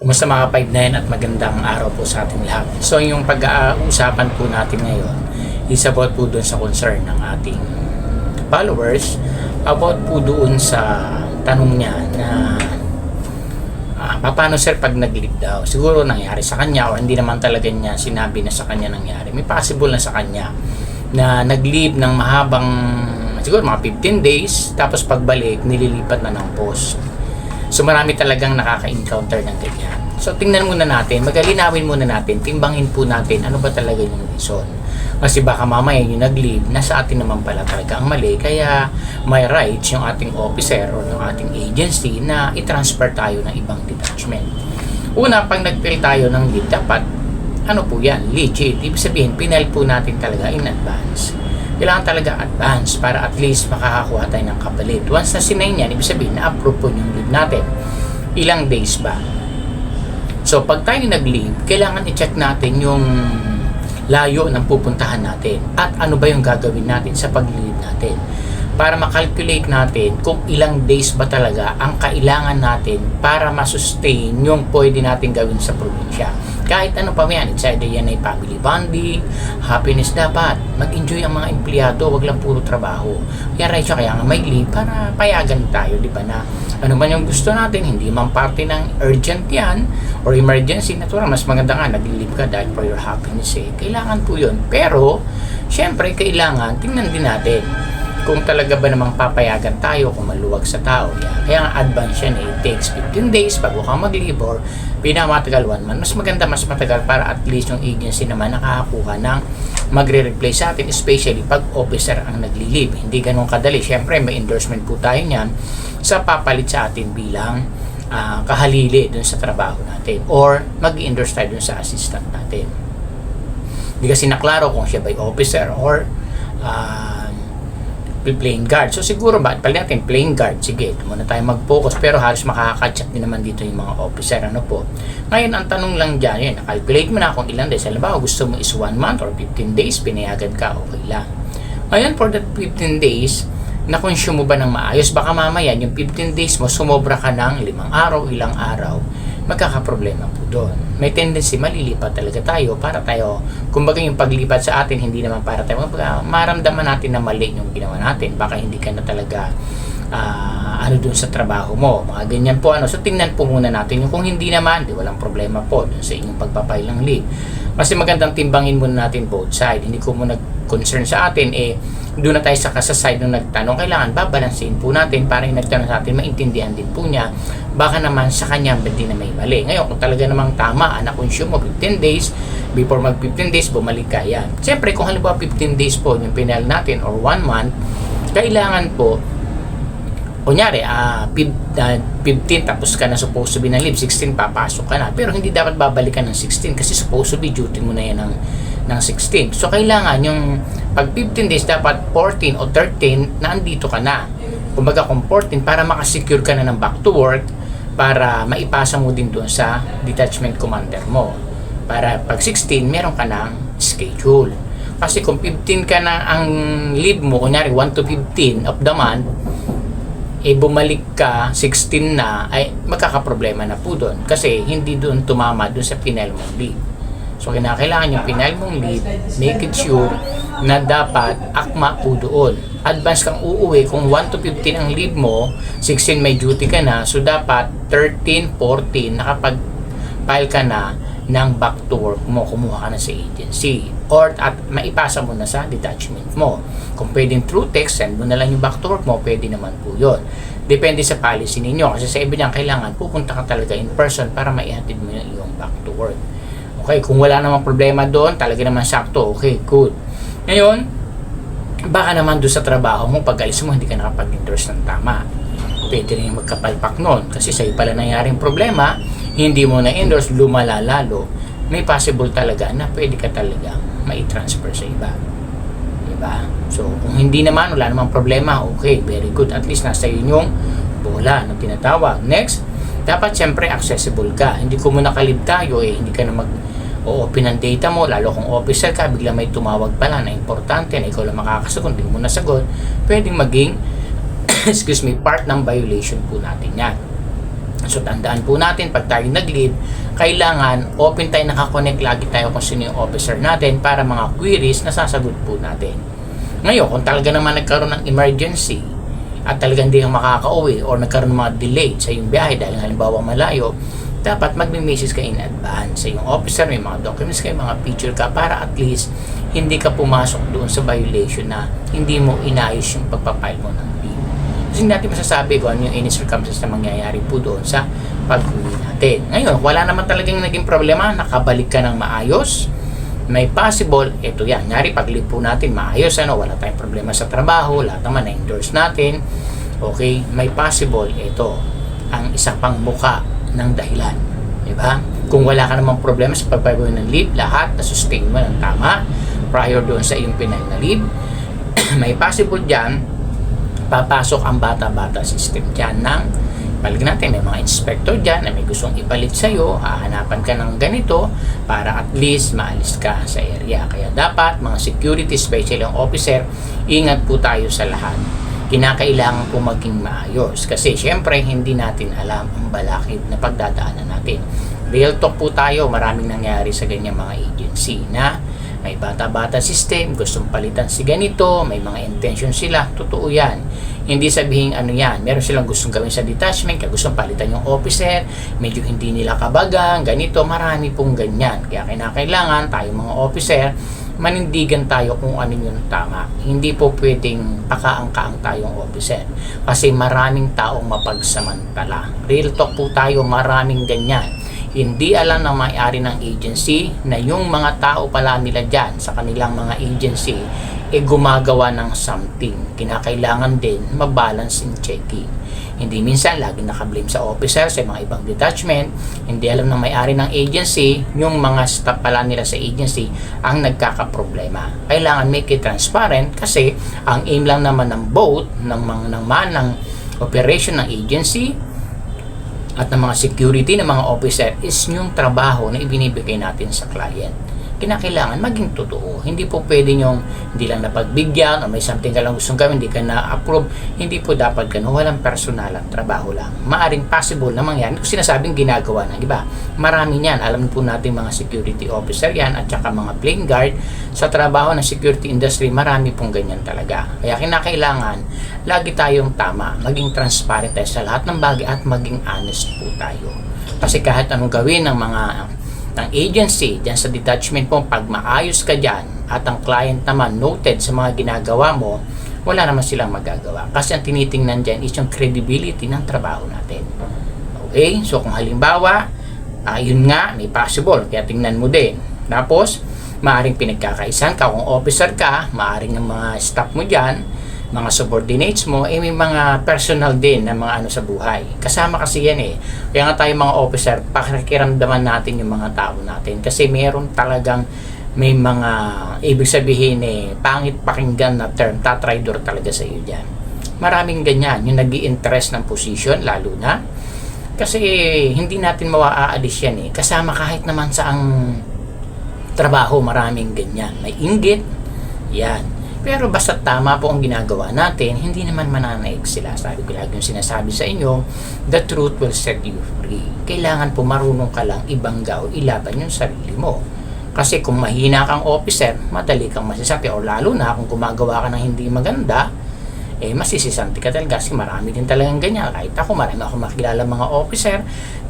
Kumusta mga 5-9 at magandang araw po sa ating lahat. So yung pag-uusapan po natin ngayon is about po doon sa concern ng ating followers about po doon sa tanong niya na ah, paano sir pag nag-leave daw? Siguro nangyari sa kanya o hindi naman talaga niya sinabi na sa kanya nangyari. May possible na sa kanya na nag-leave ng mahabang siguro mga 15 days tapos pagbalik nililipat na ng post. So marami talagang nakaka-encounter ng ganyan. So tingnan muna natin, magalinawin muna natin, timbangin po natin ano ba talaga yung reason. Kasi baka mamaya yung nag-leave, nasa atin naman pala talaga ang mali. Kaya may rights yung ating officer or yung ating agency na i-transfer tayo ng ibang detachment. Una, pag nag-fill tayo ng leave, dapat ano po yan, legit. Ibig sabihin, pinal po natin talaga in advance kailangan talaga advance para at least makakakuha tayo ng kapalit. Once na sinay niyan, ibig sabihin na-approve po yung leave natin. Ilang days ba? So, pag tayo nag-leave, kailangan i-check natin yung layo ng pupuntahan natin at ano ba yung gagawin natin sa pag-leave natin para makalculate natin kung ilang days ba talaga ang kailangan natin para masustain yung pwede natin gawin sa probinsya. Kahit ano pa yan, it's either yan ay family bonding, happiness dapat. Mag-enjoy ang mga empleyado, wag lang puro trabaho. Kaya right siya, kaya nga may leave para payagan tayo, di ba na ano man yung gusto natin, hindi man parte ng urgent yan or emergency, natural, mas maganda nga, nag-leave ka dahil for your happiness eh. Kailangan po yun. Pero, syempre, kailangan, tingnan din natin kung talaga ba namang papayagan tayo kung maluwag sa tao. Yan. Kaya nga advance yan eh. It takes 15 days bago ka mag-leave or pinamatagal one month. Mas maganda, mas matagal para at least yung agency naman nakakakuha ng magre-replace sa atin, especially pag officer ang nagli-leave. Hindi ganun kadali. Siyempre, may endorsement po tayo niyan sa papalit sa atin bilang ah, kahalili dun sa trabaho natin or mag-endorse tayo dun sa assistant natin. Hindi kasi naklaro kung siya ba officer or ah, plain guard. So siguro ba, pala natin plain guard. Sige, muna tayo mag-focus. Pero halos makakakatch up din naman dito yung mga officer. Ano po? Ngayon, ang tanong lang dyan, yun, nakalculate mo na kung ilang days. Alam ba, gusto mo is 1 month or 15 days, pinayagan ka, okay lang. Ngayon, for that 15 days, na-consume mo ba ng maayos? Baka mamaya, yung 15 days mo, sumobra ka ng limang araw, ilang araw, magkakaproblema po doon. May tendency, malilipat talaga tayo para tayo, kumbaga yung paglipat sa atin, hindi naman para tayo, kumbaga, maramdaman natin na mali yung ginawa natin. Baka hindi ka na talaga ah, ano dun sa trabaho mo. Mga ganyan po. Ano. So, tingnan po muna natin. Yung kung hindi naman, di walang problema po dun sa inyong pagpapay ng leave. Kasi magandang timbangin muna natin both side. Hindi ko muna concern sa atin, eh, doon na tayo sa sa side nung nagtanong. Kailangan babalansin po natin para yung nagtanong sa atin, maintindihan din po niya. Baka naman sa kanya, ba't na may mali. Ngayon, kung talaga namang tama, anak consume mo 15 days, before mag 15 days, bumalik ka yan. Siyempre, kung halimbawa 15 days po yung pinal natin or 1 month, kailangan po kunyari, ah, pib- ah, 15 tapos ka na supposed to be ng leave, 16 papasok ka na. Pero hindi dapat babalikan ng 16 kasi supposed to be duty mo na yan ng, ng 16. So, kailangan yung pag 15 days, dapat 14 o 13 na andito ka na. Kumbaga kung 14, para makasecure ka na ng back to work, para maipasa mo din doon sa detachment commander mo. Para pag 16, meron ka ng schedule. Kasi kung 15 ka na ang leave mo, kunyari 1 to 15 of the month, eh bumalik ka 16 na ay magkakaproblema na po doon kasi hindi doon tumama doon sa pinal mong leave. So kinakailangan yung pinal mong leave, make it sure na dapat akma po doon. Advance kang uuwi kung 1 to 15 ang leave mo, 16 may duty ka na, so dapat 13, 14 nakapag file ka na ng back to work mo, kumuha ka na sa agency or at maipasa mo na sa detachment mo. Kung pwedeng through text, send mo na lang yung back to work mo, pwede naman po yun. Depende sa policy ninyo. Kasi sa iba niyan, kailangan pupunta ka talaga in person para maihatid mo yung back to work. Okay, kung wala namang problema doon, talaga naman sakto, okay, good. Ngayon, baka naman doon sa trabaho mo, pag alis mo, hindi ka nakapag-endorse ng tama. Pwede rin magkapalpak noon. Kasi sa'yo pala nangyaring problema, hindi mo na-endorse, lumala lalo. May possible talaga na pwede ka talaga mai-transfer sa iba. Diba? So, kung hindi naman, wala namang problema, okay, very good. At least nasa inyong bola na tinatawag. Next, dapat siyempre accessible ka. Hindi ko muna kalib tayo eh, hindi ka na mag o-open ang data mo, lalo kung officer ka, bigla may tumawag pala na importante na ikaw lang makakasagot, hindi mo nasagot, pwedeng maging, excuse me, part ng violation po natin yan. So tandaan po natin, pag tayo nag-leave, kailangan open tayo nakakonect lagi tayo kung sino yung officer natin para mga queries na sasagot po natin. Ngayon, kung talaga naman nagkaroon ng emergency at talagang hindi ka makakauwi or nagkaroon ng mga delay sa iyong biyahe dahil halimbawa malayo, dapat magme-message ka in advance sa iyong officer, may mga documents kayo, mga picture ka para at least hindi ka pumasok doon sa violation na hindi mo inayos yung pagpapile mo ng leave. Kasi hindi natin masasabi kung ano yung any circumstances na mangyayari po doon sa pag-uwi natin. Ngayon, wala naman talagang naging problema, nakabalik ka ng maayos, may possible, ito yan, nyari pag leave po natin, maayos, ano, wala tayong problema sa trabaho, lahat naman na-endorse natin, okay, may possible, ito, ang isa pang muka ng dahilan. Di ba? Kung wala ka namang problema sa pagpapagawin ng leave, lahat na sustain mo ng tama prior doon sa iyong pinay na leave, may possible dyan, papasok ang bata-bata system dyan ng Palig natin, may mga inspector dyan na may gustong ipalit sa'yo, hahanapan ka ng ganito para at least maalis ka sa area. Kaya dapat, mga security, special ang officer, ingat po tayo sa lahat. Kinakailangan po maging maayos. Kasi syempre, hindi natin alam ang balakid na pagdadaanan natin. Real talk po tayo, maraming nangyari sa ganyang mga agency na may bata-bata system, gustong palitan si ganito, may mga intention sila, totoo yan. Hindi sabihin ano yan, meron silang gustong gawin sa detachment, kaya gustong palitan yung officer, medyo hindi nila kabagang, ganito, marami pong ganyan. Kaya kinakailangan tayo mga officer, manindigan tayo kung ano yung tama. Hindi po pwedeng pakaangkaang tayong officer. Kasi maraming taong mapagsamantala. Real talk po tayo, maraming ganyan hindi alam ng may-ari ng agency na yung mga tao pala nila dyan sa kanilang mga agency e gumagawa ng something. Kinakailangan din mabalance in checking. Hindi minsan lagi nakablame sa officer sa mga ibang detachment. Hindi alam ng may-ari ng agency yung mga staff pala nila sa agency ang nagkakaproblema. Kailangan make it transparent kasi ang aim lang naman ng both ng mga ng man ng operation ng agency at ng mga security ng mga officer is yung trabaho na ibinibigay natin sa client. Kinakailangan maging totoo. Hindi po pwede yung hindi lang napagbigyan o may something ka lang gustong gawin, hindi ka na-approve. Hindi po dapat ganun. Walang personalan, trabaho lang. Maaring possible na mangyari. Kung sinasabing ginagawa ng iba. Marami niyan. Alam po natin mga security officer yan at saka mga plane guard. Sa trabaho ng security industry, marami pong ganyan talaga. Kaya kinakailangan, lagi tayong tama. Maging transparent tayo sa lahat ng bagay at maging honest po tayo. Kasi kahit anong gawin ng mga ng agency dyan sa detachment mo, pag maayos ka dyan at ang client naman noted sa mga ginagawa mo, wala naman silang magagawa. Kasi ang tinitingnan dyan is yung credibility ng trabaho natin. Okay? So kung halimbawa, uh, yun nga, may possible. Kaya tingnan mo din. Tapos, maaring pinagkakaisan ka. Kung officer ka, maaring ang mga staff mo dyan, mga subordinates mo, eh may mga personal din na mga ano sa buhay. Kasama kasi yan eh. Kaya nga tayo mga officer, pakikiramdaman natin yung mga tao natin. Kasi meron talagang may mga ibig sabihin eh, pangit pakinggan na term, tatraidor talaga sa iyo dyan. Maraming ganyan, yung nag interest ng position, lalo na. Kasi hindi natin mawaalis yan eh. Kasama kahit naman sa ang trabaho, maraming ganyan. May inggit, yan pero basta tama po ang ginagawa natin, hindi naman mananaig sila. Sabi ko lagi yung sinasabi sa inyo, the truth will set you free. Kailangan po marunong ka lang ibangga o ilaban yung sarili mo. Kasi kung mahina kang officer, madali kang masasabi. O lalo na kung gumagawa ka ng hindi maganda, eh masisisanti ka talaga kasi marami din talagang ganyan. Kahit ako, marami ako makilala mga officer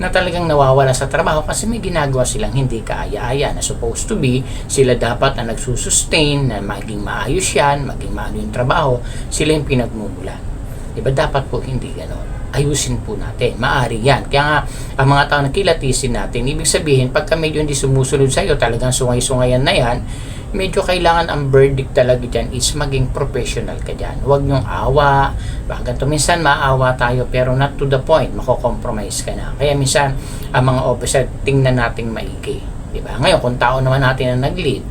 na talagang nawawala sa trabaho kasi may ginagawa silang hindi kaaya-aya na supposed to be sila dapat na nagsusustain, na maging maayos yan, maging maano yung trabaho, sila yung pinagmumulan. Diba dapat po hindi ganon? Ayusin po natin. Maari yan. Kaya nga, ang mga tao na kilatisin natin, ibig sabihin, pagka medyo hindi sumusunod sa iyo, talagang sungay-sungayan na yan, medyo kailangan ang verdict talaga dyan is maging professional ka dyan. Huwag nyong awa. Baka ganito, minsan maawa tayo pero not to the point. Mako-compromise ka na. Kaya minsan, ang mga officer, tingnan nating maigi. Diba? Ngayon, kung tao naman natin na nag-lead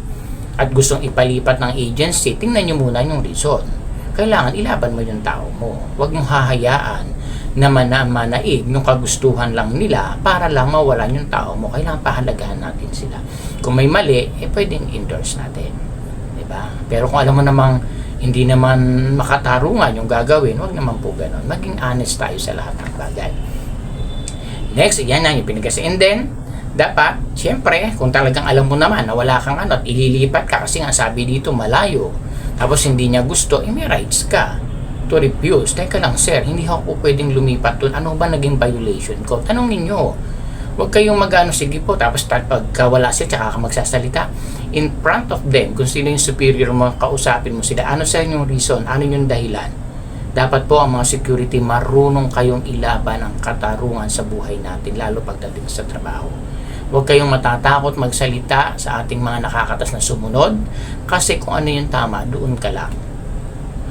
at gustong ipalipat ng agency, tingnan nyo muna yung reason. Kailangan ilaban mo yung tao mo. Huwag nyong hahayaan na mana-manaig yung kagustuhan lang nila para lang mawalan yung tao mo. Kailangan pahalagahan natin sila. Kung may mali, eh pwedeng endorse natin. Diba? Pero kung alam mo namang hindi naman makatarungan yung gagawin, wag naman po ganun. Maging honest tayo sa lahat ng bagay. Next, yan na yung pinagkasi. And then, dapat, syempre, kung talagang alam mo naman na wala kang ano at ililipat ka kasi nga sabi dito malayo, tapos hindi niya gusto, eh, may rights ka to refuse. Teka lang, sir, hindi ako pwedeng lumipat doon. Ano ba naging violation ko? Tanong ninyo. Huwag kayong magano, sige po, tapos ta- pagka wala siya, tsaka ka magsasalita. In front of them, kung sino yung superior mo, kausapin mo sila, ano sa inyong reason, ano yung dahilan. Dapat po ang mga security marunong kayong ilaban ang katarungan sa buhay natin, lalo pagdating sa trabaho. Huwag kayong matatakot magsalita sa ating mga nakakatas na sumunod kasi kung ano yung tama, doon ka lang.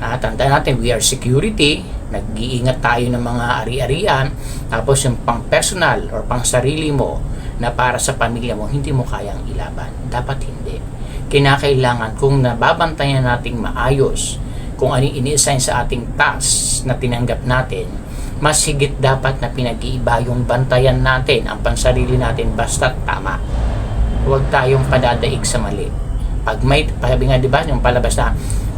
Ah, tandaan natin, we are security, nag-iingat tayo ng mga ari-arian, tapos yung pang personal or pang sarili mo na para sa pamilya mo, hindi mo kayang ilaban. Dapat hindi. Kinakailangan kung nababantayan nating maayos, kung ano yung ini-assign sa ating task na tinanggap natin, mas higit dapat na pinag-iiba yung bantayan natin, ang pansarili natin, basta tama. Huwag tayong padadaig sa mali. Pag may, sabi nga di ba, yung palabas na,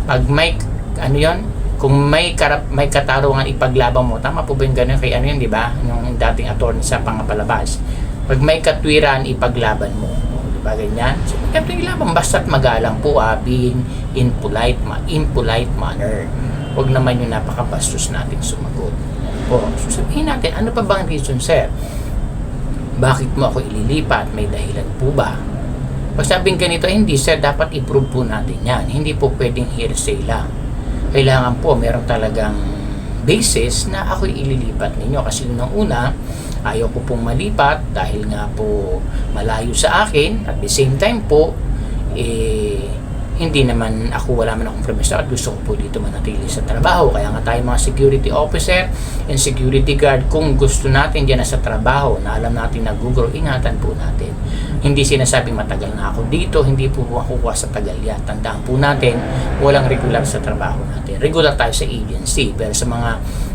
pag may, ano yon kung may karap, may katarungan ipaglaban mo, tama po ba yung ganun kay ano yun, di ba? Yung dating attorney sa pangapalabas. Pag may katwiran, ipaglaban mo. Di ba ganyan? So, ito yung laban, basta't magalang po, ah, being in polite, ma in polite manner. Huwag naman yung napakabastos natin sumagot. Yan po. So, sabihin natin, ano pa bang reason, sir? Bakit mo ako ililipat? May dahilan po ba? Pag sabing ganito, hindi sir, dapat i-prove po natin yan. Hindi po pwedeng hearsay lang. Kailangan po, meron talagang basis na ako ililipat ninyo. Kasi nung una, ayaw ko pong malipat dahil nga po malayo sa akin. At the same time po, eh, hindi naman ako wala man akong permiso at gusto ko po dito manatili sa trabaho. Kaya nga tayo mga security officer and security guard, kung gusto natin dyan sa trabaho na alam natin na Google, ingatan po natin. Hindi sinasabing matagal na ako dito, hindi po ako kuha sa tagal yan. Tandaan po natin, walang regular sa trabaho natin. Regular tayo sa agency, pero sa mga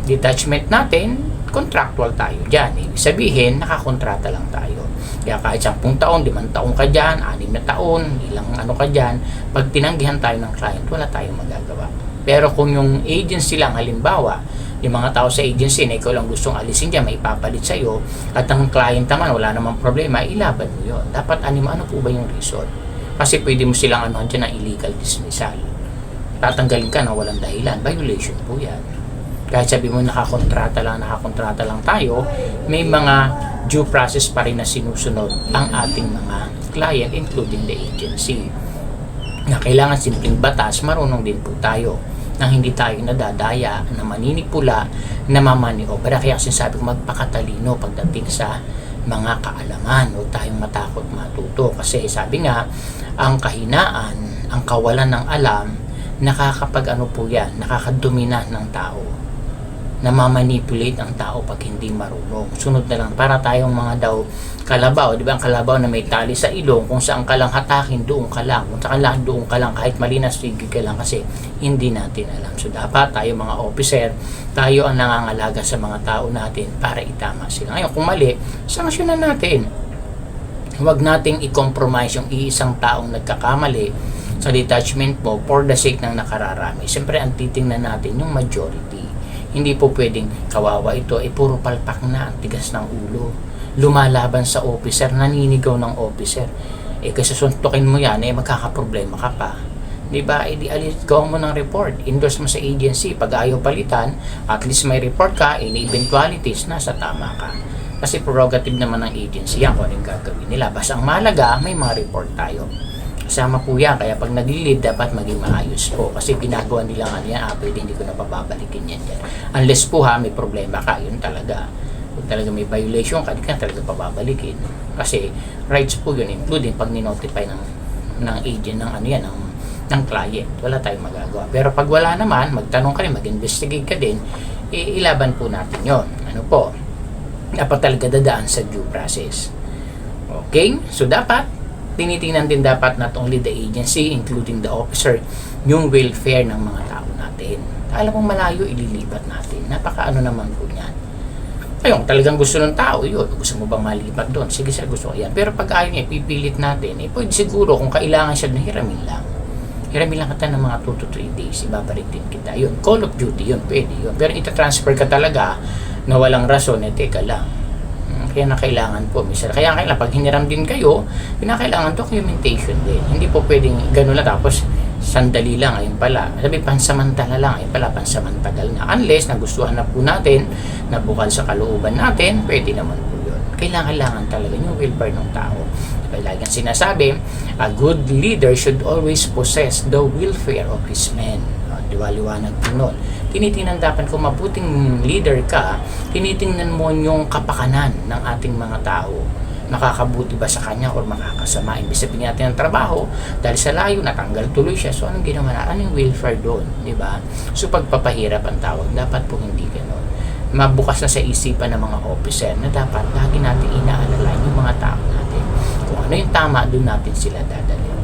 detachment natin, contractual tayo dyan. Ibig sabihin, nakakontrata lang tayo. Kaya kahit 10 taon, 5 taon ka dyan, 6 na taon, ilang ano ka dyan, pag tinanggihan tayo ng client, wala tayong magagawa. Pero kung yung agency lang, halimbawa, yung mga tao sa agency na ikaw lang gustong alisin dyan, may ipapalit sa'yo, at ang client naman, wala namang problema, ilaban mo yun. Dapat anima, ano po ba yung reason? Kasi pwede mo silang ano dyan ng illegal dismissal. Tatanggalin ka na walang dahilan. Violation po yan. Kahit sabi mo nakakontrata lang, nakakontrata lang tayo, may mga due process pa rin na sinusunod ang ating mga client, including the agency. Na kailangan simpleng batas, marunong din po tayo nang hindi tayo nadadaya, na maninipula, na mamaniobra. Kaya sinasabi ko magpakatalino pagdating sa mga kaalaman. Huwag tayong matakot matuto. Kasi sabi nga, ang kahinaan, ang kawalan ng alam, nakakapag ano po yan, nakakadumina ng tao namamanipulate ang tao pag hindi marunong. Sunod na lang, para tayong mga daw kalabaw, di ba ang kalabaw na may tali sa ilong, kung saan ka lang hatakin, doon ka lang. Kung saan lang, doon ka lang, kahit malinas, sige ka lang kasi hindi natin alam. So dapat tayo mga officer, tayo ang nangangalaga sa mga tao natin para itama sila. Ngayon, kung mali, sanksyonan natin. Huwag nating i-compromise yung iisang taong nagkakamali sa detachment mo for the sake ng nakararami. Siyempre, ang titingnan natin yung majority. Hindi po pwedeng kawawa ito, eh puro palpak na, ang tigas ng ulo. Lumalaban sa officer, naninigaw ng officer. Eh kasi suntukin mo yan, eh magkakaproblema ka pa. Di ba? Eh di alis, gawa mo ng report. Endorse mo sa agency. Pag ayaw palitan, at least may report ka, in eventualities, nasa tama ka. Kasi prerogative naman ng agency yan kung ano yung gagawin nila. Basta ang malaga, may mga report tayo. Kasama po yan. Kaya pag nag-lead, dapat maging maayos po. Kasi ginagawa nila nga yan, ah, pwede hindi ko na papabalikin yan dyan. Unless po ha, may problema ka, yun talaga. Kung talaga may violation ka, di ka talaga papabalikin. Kasi rights po yun, including pag ninotify ng, ng agent ng ano yan, ng, ng client. Wala tayong magagawa. Pero pag wala naman, magtanong ka rin, mag-investigate ka din, ilaban po natin yon Ano po? Dapat talaga dadaan sa due process. Okay? So dapat, tinitingnan din dapat not only the agency, including the officer, yung welfare ng mga tao natin. Alam mo malayo, ililipat natin. Napaka ano naman po yan. Ayun, talagang gusto ng tao, yun. Gusto mo bang malipat doon? Sige sir, gusto ko yan. Pero pag ayaw niya, pipilit natin, eh pwede siguro kung kailangan siya na hiramin lang. Hiramin lang kita ng mga 2 to 3 days, ibabalik din kita. Yun, call of duty, yun, pwede yun. Pero ita-transfer ka talaga na walang rason, eh teka lang. Kaya na kailangan po, misal, kaya kailangan pag hiniram din kayo, kinakailangan documentation din. Hindi po pwedeng gano'n lang tapos sandali lang, ayun pala. Sabi, pansamantala lang, ayun pala, pansamantagal na. Unless, nagustuhan na po natin, na bukal sa kalooban natin, pwede naman po yun. Kailangan talaga yung welfare ng tao. Kaya lagi sinasabi, a good leader should always possess the welfare of his men. O, Liwaliwanag po nun. Tinitingnan dapat kung mabuting leader ka, tinitingnan mo yung kapakanan ng ating mga tao nakakabuti ba sa kanya or makakasama. Ibig sabihin natin ng trabaho, dahil sa layo, natanggal tuloy siya. So, anong ginawa na? Anong welfare doon? Di ba? So, pagpapahirap ang tawag, dapat po hindi gano'n. Mabukas na sa isipan ng mga officer na dapat lagi natin inaalala yung mga tao natin. Kung ano yung tama, doon natin sila dadalhin.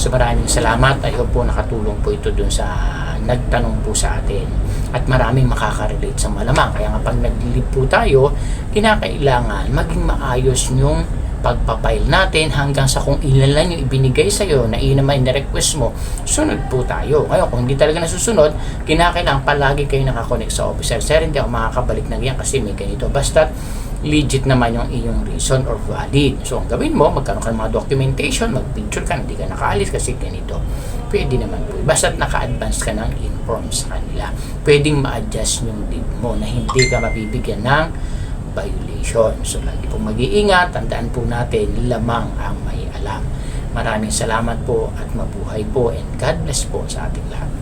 So, maraming salamat. I po nakatulong po ito doon sa nagtanong po sa atin at maraming makaka-relate sa malamang. Kaya nga pag nag-leave po tayo, kinakailangan maging maayos yung pagpapail natin hanggang sa kung ilan lang yung ibinigay sa iyo na iyon naman yung request mo, sunod po tayo. Ngayon, kung hindi talaga nasusunod, kinakailangan palagi kayo nakakonect sa officer. Sir, hindi ako makakabalik na ganyan kasi may ganito. Basta legit naman yung iyong reason or valid. So, ang gawin mo, magkaroon ka ng mga documentation, mag-picture ka, hindi ka nakaalis kasi ganito. Pwede naman po. Basta't naka-advance ka ng inform sa kanila. Pwedeng ma-adjust yung deed mo na hindi ka mabibigyan ng violation. So, lagi pong mag-iingat. Tandaan po natin, lamang ang may alam. Maraming salamat po at mabuhay po and God bless po sa ating lahat.